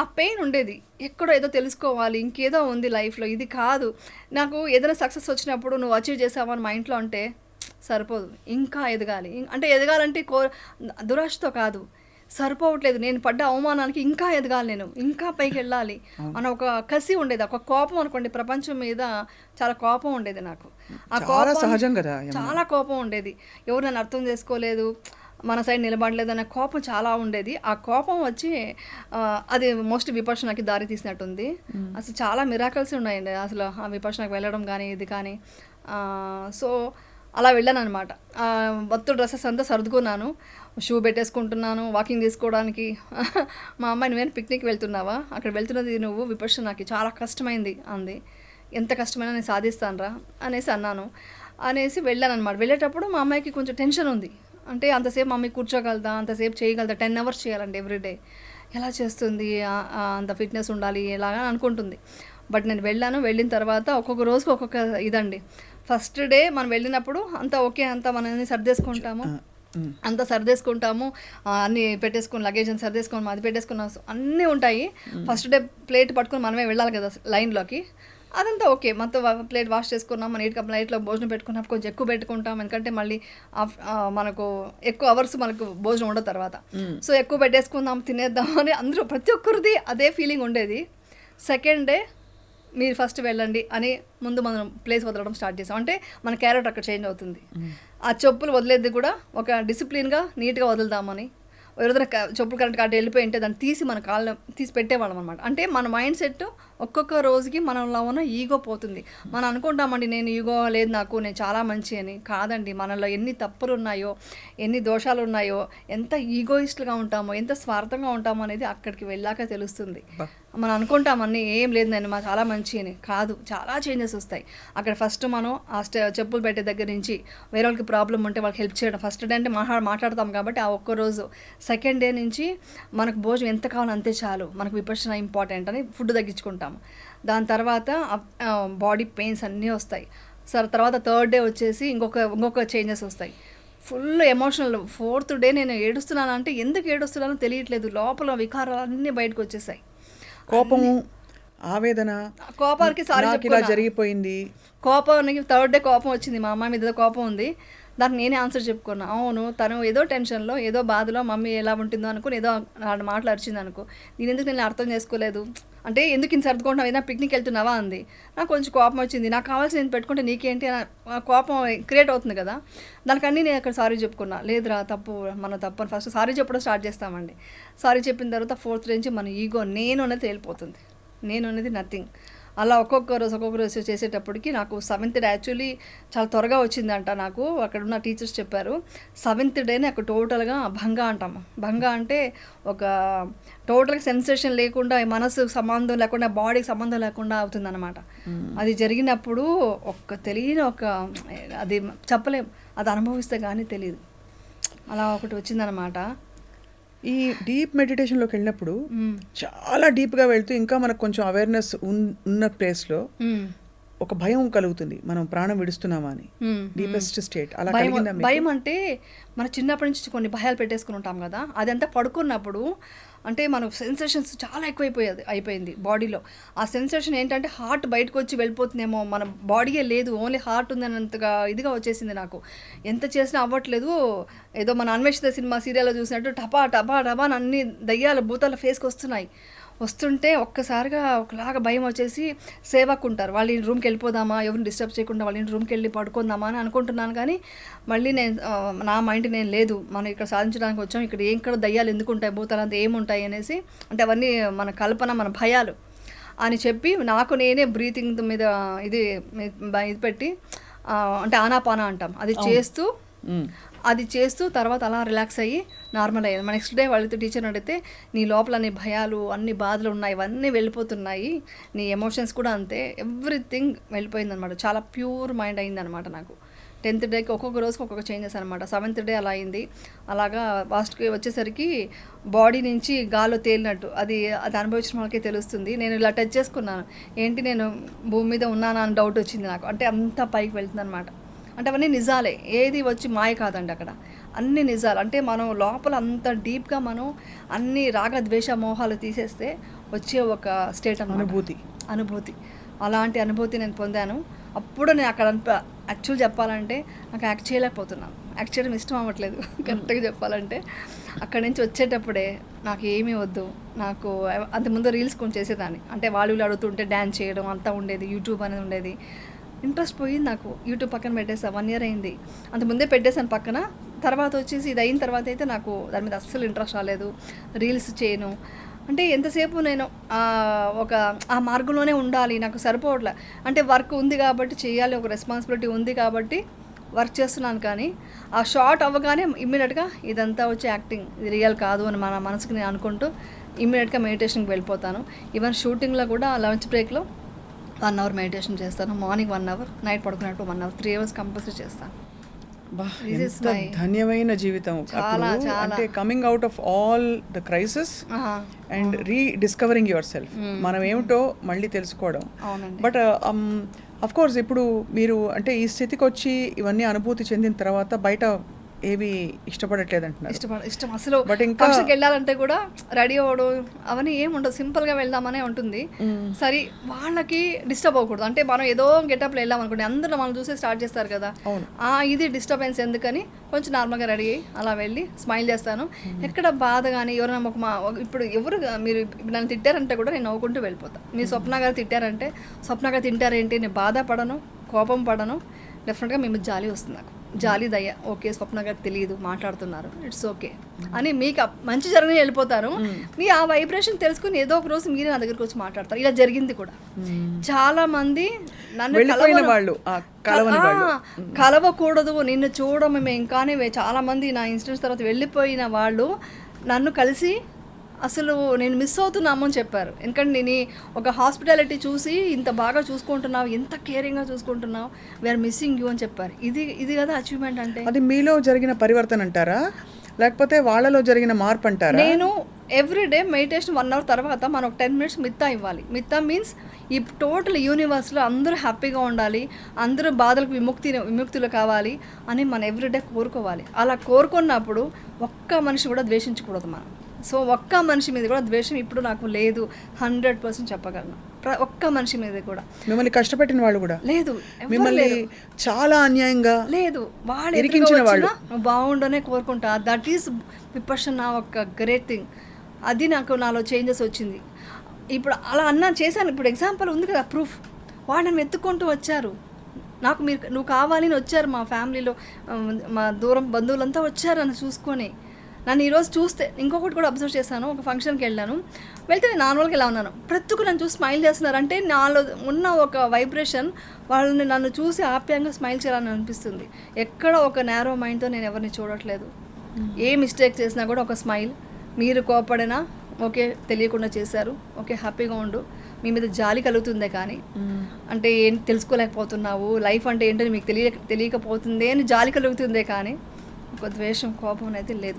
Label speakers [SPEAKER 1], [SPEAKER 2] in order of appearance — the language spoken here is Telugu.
[SPEAKER 1] ఆ పెయిన్ ఉండేది. ఎక్కడో ఏదో తెలుసుకోవాలి ఇంకేదో ఉంది లైఫ్లో. ఇది కాదు. నాకు ఏదైనా సక్సెస్ వచ్చినప్పుడు నువ్వు అచీవ్ చేసావని మా ఇంట్లో అంటే సరిపోదు. ఇంకా ఎదగాలి. అంటే ఎదగాలంటే కో దురాశతో కాదు. సరిపోవట్లేదు. నేను పడ్డ అవమానానికి ఇంకా ఎదగాలి నేను. ఇంకా పైకి వెళ్ళాలి. అన్న ఒక కసి ఉండేది. ఒక కోపం అనుకోండి. ప్రపంచం మీద చాలా కోపం ఉండేది నాకు. ఆ కోపం
[SPEAKER 2] సహజం కదా.
[SPEAKER 1] చాలా కోపం ఉండేది. ఎవరు నన్ను అర్థం చేసుకోలేదు. మన సైడ్ నిలబడలేదు అనే కోపం చాలా ఉండేది. ఆ కోపం వచ్చి అది మోస్ట్ విపర్శనకి దారి తీసినట్టుంది. అసలు చాలా మిరాకల్స్ ఉన్నాయండి. అసలు ఆ విపర్శనకి వెళ్ళడం కానీ ఇది కానీ. సో అలా వెళ్ళాను అనమాట బత్తు డ్రెస్సెస్ అంతా సర్దుకున్నాను. షూ పెట్టేసుకుంటున్నాను వాకింగ్ తీసుకోవడానికి మా అమ్మాయి నువ్వేం పిక్నిక్ వెళ్తున్నావా? అక్కడ వెళ్తున్నది నువ్వు విపర్శనకి చాలా కష్టమైంది అంది. ఎంత కష్టమైనా నేను సాధిస్తానురా అనేసి అన్నాను. అనేసి వెళ్ళాను అనమాట వెళ్ళేటప్పుడు మా అమ్మాయికి కొంచెం టెన్షన్ ఉంది. అంటే అంతసేపు మమ్మీ కూర్చోగలదా అంతసేపు చేయగలదా టెన్ అవర్స్ చేయాలండి ఎవ్రీడే ఎలా చేస్తుంది అంత ఫిట్నెస్ ఉండాలి ఎలాగా అనుకుంటుంది. బట్ నేను వెళ్ళాను వెళ్ళిన తర్వాత ఒక్కొక్క రోజుకి ఒక్కొక్క ఇదండి. ఫస్ట్ డే మనం వెళ్ళినప్పుడు అంతా ఓకే అంతా మనం సర్దేసుకుంటాము. అంతా సర్దేసుకుంటాము అన్నీ పెట్టేసుకుని లగేజ్ అని సర్దేసుకుని అది పెట్టేసుకున్నాం అన్నీ ఉంటాయి. ఫస్ట్ డే ప్లేట్ పట్టుకొని మనమే వెళ్ళాలి కదా లైన్లోకి. అదంతా ఓకే. మొత్తం ప్లేట్ వాష్ చేసుకున్నాం మన నీట్గా ప్లేట్లో భోజనం పెట్టుకున్నప్పుడు కొంచెం ఎక్కువ పెట్టుకుంటాం ఎందుకంటే మళ్ళీ మనకు ఎక్కువ అవర్స్ మనకు భోజనం ఉండదు తర్వాత. సో ఎక్కువ పెట్టేసుకుందాం తినేద్దాం అని అందరూ ప్రతి ఒక్కరిది అదే ఫీలింగ్ ఉండేది. సెకండ్ డే మీరు ఫస్ట్ వెళ్ళండి అని ముందు మనం ప్లేస్ వదలడం స్టార్ట్ చేసాం. అంటే మన క్యారెట్ అక్కడ చేంజ్ అవుతుంది. ఆ చెప్పులు వదిలేది కూడా ఒక డిసిప్లిన్గా నీట్గా వదులుదామని. ఎవరైనా చెప్పులు కరెక్ట్ అటు వెళ్ళిపోయి ఉంటే దాన్ని తీసి మన కాళ్ళ తీసి పెట్టేవాళ్ళం అనమాట అంటే మన మైండ్ సెట్ ఒక్కొక్క రోజుకి మనలో ఉన్న ఈగో పోతుంది. మనం అనుకుంటామండి నేను ఈగో లేదు నాకు నేను చాలా మంచి అని. కాదండి మనలో ఎన్ని తప్పులు ఉన్నాయో ఎన్ని దోషాలు ఉన్నాయో ఎంత ఈగోయిస్ట్గా ఉంటామో ఎంత స్వార్థంగా ఉంటామో అనేది అక్కడికి వెళ్ళాక తెలుస్తుంది. మనం అనుకుంటాం అన్నీ ఏం లేదు నేను మా చాలా మంచి అని కాదు చాలా చేంజెస్ వస్తాయి. అక్కడ ఫస్ట్ మనం ఆ స్టె చెప్పులు పెట్టే దగ్గర నుంచి వేరే వాళ్ళకి ప్రాబ్లం ఉంటే వాళ్ళకి హెల్ప్ చేయడం. ఫస్ట్ డే అంటే మాట్లాడ మాట్లాడతాం కాబట్టి ఆ ఒక్క రోజు. సెకండ్ డే నుంచి మనకు భోజనం ఎంత కావాలో అంతే చాలు. మనకు విపర్శన ఇంపార్టెంట్ అని ఫుడ్ తగ్గించుకుంటాము. దాని తర్వాత బాడీ పెయిన్స్ అన్నీ వస్తాయి. సరే తర్వాత థర్డ్ డే వచ్చేసి ఇంకొక ఇంకొక చేంజెస్ వస్తాయి. Full emotional. ఫోర్త్ డే నేను ఏడుస్తున్నాను అంటే ఎందుకు ఏడుస్తున్నానో తెలియట్లేదు. లోపల వికారాలు అన్నీ బయటకు వచ్చేసాయి.
[SPEAKER 2] కోపము ఆవేదన
[SPEAKER 1] కోపానికి సారీ
[SPEAKER 2] ఇలా జరిగిపోయింది.
[SPEAKER 1] కోపానికి థర్డ్ డే కోపం వచ్చింది. మా అమ్మాయి మీద కోపం ఉంది. దానికి నేనే ఆన్సర్ చెప్పుకున్నా. అవును తను ఏదో టెన్షన్లో ఏదో బాధలో మమ్మీ ఎలా ఉంటుందో అనుకుని ఏదో నాలుగు మాటలు అరిచింది అనుకో. నేను ఎందుకు నేను అర్థం చేసుకోలేదు? అంటే ఎందుకు ఇంత సర్దుకుంటున్నావు? ఏదైనా పిక్నిక్ వెళ్తున్నావా? అంది. నాకు కొంచెం కోపం వచ్చింది. నాకు కావాల్సింది పెట్టుకుంటే నీకేంటి? అని కోపం క్రియేట్ అవుతుంది కదా. దానికన్నీ నేను అక్కడ సారీ చెప్పుకున్నా. లేదురా తప్పు మన తప్పు అని ఫస్ట్ సారీ చెప్పడం స్టార్ట్ చేస్తామండి. సారీ చెప్పిన తర్వాత ఫోర్త్ నుంచి మన ఈగో నేను అనేది తేలిపోతుంది. నేను అనేది నథింగ్ అలా ఒక్కొక్క రోజు ఒక్కొక్క రోజు చేసేటప్పటికి నాకు సెవెంత్ డే యాక్చువల్లీ చాలా త్వరగా వచ్చిందంట నాకు. అక్కడ ఉన్న టీచర్స్ చెప్పారు సెవెంత్ డేనే అక్కడ టోటల్గా భంగ అంటాము భంగ అంటే ఒక టోటల్గా సెన్సేషన్ లేకుండా మనసు సంబంధం లేకుండా బాడీకి సంబంధం లేకుండా అవుతుందన్నమాట. అది జరిగినప్పుడు ఒక తెలియని ఒక అది చెప్పలేం. అది అనుభవిస్తే కానీ తెలియదు అలా ఒకటి వచ్చిందనమాట
[SPEAKER 2] ఈ డీప్ మెడిటేషన్లోకి వెళ్ళినప్పుడు. చాలా డీప్గా వెళ్తూ ఇంకా మనకు కొంచెం అవేర్నెస్ ఉన్న ప్లేస్లో. ఒక భయం కలుగుతుంది. మనం ప్రాణం విడుస్తున్నామా అని. డీపెస్ట్ స్టేట్ అలా
[SPEAKER 1] భయం అంటే మన చిన్నప్పటి నుంచి కొన్ని భయాలు పెట్టేసుకుని ఉంటాం కదా అదంతా పడుకున్నప్పుడు అంటే మన సెన్సేషన్స్ చాలా ఎక్కువైపోయేది అయిపోయింది బాడీలో ఆ సెన్సేషన్ ఏంటంటే హార్ట్ బయటకు వచ్చి వెళ్ళిపోతుందేమో మన బాడీయే లేదు ఓన్లీ హార్ట్ ఉందన్నంతగా ఇదిగా వచ్చేసింది నాకు. ఎంత చేసినా అవ్వట్లేదు ఏదో మన అన్వేషిత సినిమా సీరియల్లో చూసినట్టు టపా టపా టపా అని అన్ని దయ్యాల భూతాల ఫేస్కి వస్తున్నాయి. వస్తుంటే ఒక్కసారిగా ఒకలాగా భయం వచ్చేసి సేవకు ఉంటారు వాళ్ళ రూమ్కి వెళ్ళిపోదామా? ఎవరిని డిస్టర్బ్ చేయకుండా వాళ్ళ రూమ్కి వెళ్ళి పడుకుందామా అని అనుకుంటున్నాను. కానీ మళ్ళీ నేను నా మైండ్ నేను లేదు. మనం ఇక్కడ సాధించడానికి వచ్చాం. ఇక్కడ ఏం ఇక్కడ దయ్యాలు ఎందుకు ఉంటాయి? భూతాలు అంతా ఏముంటాయి అనేసి అంటే అవన్నీ మన కల్పన మన భయాలు అని చెప్పి నాకు నేనే బ్రీతింగ్ మీద ఇది ఇది పెట్టి అంటే ఆనాపానా అంటాం. అది చేస్తూ. అది చేస్తూ తర్వాత అలా రిలాక్స్ అయ్యి నార్మల్ అయ్యింది. మన నెక్స్ట్ డే వాళ్ళతో టీచర్ అడిగితే నీ లోపల అన్ని భయాలు అన్ని బాధలు ఉన్నాయి ఇవన్నీ వెళ్ళిపోతున్నాయి. నీ ఎమోషన్స్ కూడా అంతే. ఎవ్రీథింగ్ వెళ్ళిపోయింది అనమాట చాలా ప్యూర్ మైండ్ అయింది అనమాట నాకు టెన్త్ డేకి ఒక్కొక్క రోజుకి ఒక్కొక్క చేంజెస్ అనమాట. సెవెంత్ డే అలా అయింది. అలాగా లాస్ట్కి వచ్చేసరికి బాడీ నుంచి గాల్లో తేలినట్టు. అది అది అనుభవించిన వాళ్ళకే తెలుస్తుంది. నేను ఇలా టచ్ చేసుకున్నాను. ఏంటి నేను భూమి మీద ఉన్నానా అని డౌట్ వచ్చింది నాకు. అంటే అంత పైకి వెళ్తుంది అనమాట అంటే అవన్నీ నిజాలే. ఏది వచ్చి మాయ కాదండి అక్కడ. అన్ని నిజాలు. అంటే మనం లోపల అంత డీప్గా మనం అన్ని రాగ ద్వేష మోహాలు తీసేస్తే వచ్చే ఒక స్టేట్
[SPEAKER 2] అనుభూతి.
[SPEAKER 1] అనుభూతి. అలాంటి అనుభూతి నేను పొందాను. అప్పుడు నేను అక్కడ యాక్చువల్ చెప్పాలంటే నాకు యాక్ట్ చేయలేకపోతున్నాను. యాక్ట్ చేయడం ఇష్టం అవ్వట్లేదు. కరెక్ట్గా చెప్పాలంటే అక్కడి నుంచి వచ్చేటప్పుడే నాకు ఏమీ వద్దు. నాకు అంతకుముందు రీల్స్ కొంచెం చేసేదాన్ని. అంటే వాళ్ళు వీళ్ళు అడుగుతుంటే డ్యాన్స్ చేయడం అంతా ఉండేది. యూట్యూబ్ అనేది ఉండేది. ఇంట్రెస్ట్ పోయింది నాకు. యూట్యూబ్ పక్కన పెట్టేసా వన్ ఇయర్ అయింది. అంత ముందే పెట్టేశాను పక్కన. తర్వాత వచ్చేసి ఇది అయిన తర్వాత అయితే నాకు దాని మీద అస్సలు ఇంట్రెస్ట్ రాలేదు. రీల్స్ చేయను. అంటే ఎంతసేపు నేను ఒక ఆ మార్గంలోనే ఉండాలి. నాకు సరిపోవట్లే. అంటే వర్క్ ఉంది కాబట్టి చేయాలి ఒక రెస్పాన్సిబిలిటీ ఉంది కాబట్టి వర్క్ చేస్తున్నాను కానీ ఆ షార్ట్ అవ్వగానే ఇమ్మీడియట్గా ఇదంతా వచ్చి యాక్టింగ్ ఇది రియల్ కాదు అని మన మనసుకి నేను అనుకుంటూ ఇమ్మీడియట్గా మెడిటేషన్కి వెళ్ళిపోతాను. ఈవెన్ షూటింగ్లో కూడా లంచ్ బ్రేక్లో వన్ అవర్ మెడిటేషన్ చేస్తాను. Morning one hour night పడుకున్నట్టు one hour. Three hours compulsory చేస్తాను.
[SPEAKER 2] ధన్యమైన జీవితం. అంటే coming out of all the crisis and rediscovering yourself మనం ఏమిటో మళ్ళీ తెలుసుకోవడం. బట్ అఫ్ కోర్స్ ఇప్పుడు మీరు అంటే ఈ స్థితికి వచ్చి ఇవన్నీ అనుభూతి చెందిన తర్వాత బయట ఏవి ఇష్టపడట్లేదు అంటున్నారు
[SPEAKER 1] ఇష్టపడ ఇష్టం. అసలు
[SPEAKER 2] But ఇంకా-
[SPEAKER 1] వెళ్ళాలంటే కూడా రెడీ అవ్వడం అవన్నీ ఏం ఉండదు సింపుల్గా వెళ్దామనే ఉంటుంది. సరే వాళ్ళకి డిస్టర్బ్ అవ్వకూడదు. అంటే మనం ఏదో గెటప్లో వెళ్ళాం అనుకోండి అందరూ మనం చూసి స్టార్ట్ చేస్తారు కదా. ఆ ఇది డిస్టర్బెన్స్ ఎందుకని కొంచెం నార్మల్గా రెడీ అయ్యి అలా వెళ్ళి స్మైల్ చేస్తాను. ఎక్కడ బాధ కానీ ఎవరైనా ఒక మా ఇప్పుడు ఎవరు మీరు నన్ను తిట్టారంటే కూడా నేను నవ్వుకుంటూ వెళ్ళిపోతాను మీ స్వప్న గారు తిట్టారంటే స్వప్న గారు తింటారేంటి? నేను బాధపడను కోపం పడను. డెఫినెట్గా మేము జాలి వస్తుంది నాకు. జాలి దయ ఓకే స్వప్న గారు తెలియదు మాట్లాడుతున్నారు. ఇట్స్ ఓకే అని మీకు మంచి జరగని వెళ్ళిపోతారు. మీ ఆ వైబ్రేషన్ తెలుసుకుని ఏదో ఒక రోజు మీరే నా దగ్గరికి వచ్చి మాట్లాడతారు. ఇలా జరిగింది కూడా. చాలా మంది నన్ను
[SPEAKER 2] వాళ్ళు, వాళ్ళు.
[SPEAKER 1] కలవకూడదు నిన్ను చూడడం మేము ఇంకానే చాలా మంది నా ఇన్సిడెంట్స్ తర్వాత వెళ్ళిపోయిన వాళ్ళు నన్ను కలిసి అసలు నేను మిస్ అవుతున్నాము అని చెప్పారు. ఎందుకంటే నేను ఒక హాస్పిటాలిటీ చూసి ఇంత బాగా చూసుకుంటున్నావు ఎంత కేరింగ్గా చూసుకుంటున్నావు వీఆర్ మిస్సింగ్ యూ అని చెప్పారు. ఇది ఇది కదా అచీవ్మెంట్ అంటే?
[SPEAKER 2] అది మీలో జరిగిన పరివర్తన అంటారా? లేకపోతే వాళ్ళలో జరిగిన మార్పు అంటారా?
[SPEAKER 1] నేను every day meditation one hour తర్వాత మనం ఒక టెన్ మినిట్స్ మిత్తా ఇవ్వాలి. మిత్తా మీన్స్ ఈ టోటల్ యూనివర్స్లో అందరూ హ్యాపీగా ఉండాలి అందరూ బాధలకు విముక్తి విముక్తులు కావాలి అని మనం ఎవ్రీడే కోరుకోవాలి. అలా కోరుకున్నప్పుడు ఒక్క మనిషి కూడా ద్వేషించకూడదు మనం. సో ఒక్క మనిషి మీద కూడా ద్వేషం ఇప్పుడు నాకు లేదు. హండ్రెడ్ పర్సెంట్ చెప్పగలను. ఒక్క మనిషి మీద కూడా.
[SPEAKER 2] మిమ్మల్ని కష్టపెట్టిన వాళ్ళు కూడా.
[SPEAKER 1] లేదు
[SPEAKER 2] మిమ్మల్ని. చాలా అన్యాయంగా
[SPEAKER 1] లేదు
[SPEAKER 2] వాళ్ళు.
[SPEAKER 1] బాగుండనే కోరుకుంటా. దట్ ఈస్ విపర్షన్ ఒక గ్రేట్ థింగ్ అది నాకు నాలో చేంజెస్ వచ్చింది. ఇప్పుడు అలా అన్నా చేశాను. ఇప్పుడు ఎగ్జాంపుల్ ఉంది కదా ప్రూఫ్ వాడు నన్ను ఎత్తుకుంటూ వచ్చారు. నాకు మీరు నువ్వు కావాలి అని వచ్చారు మా ఫ్యామిలీలో మా దూరం బంధువులంతా వచ్చారు నన్ను చూసుకొని. నన్ను ఈరోజు చూస్తే ఇంకొకటి కూడా అబ్జర్వ్ చేశాను ఒక ఫంక్షన్కి వెళ్ళాను. వెళ్తే నేను నార్మల్గా ఇలా ఉన్నాను? ప్రతి ఒక్కరు నన్ను చూసి స్మైల్ చేస్తున్నారు అంటే నాలో ఉన్న ఒక వైబ్రేషన్ వాళ్ళని నన్ను చూసి ఆప్యాయంగా స్మైల్ చేయాలని అనిపిస్తుంది. ఎక్కడ ఒక నేరో మైండ్తో నేను ఎవరిని చూడట్లేదు. ఏ మిస్టేక్ చేసినా కూడా ఒక స్మైల్ మీరు కోపడినా ఓకే తెలియకుండా చేశారు ఓకే హ్యాపీగా ఉండు. మీ మీద జాలి కలుగుతుందే కానీ. అంటే ఏం తెలుసుకోలేకపోతున్నావు? లైఫ్ అంటే ఏంటని మీకు తెలియ తెలియకపోతుంది అని జాలి కలుగుతుందే కానీ. ఒక ద్వేషం కోపం అనేది లేదు.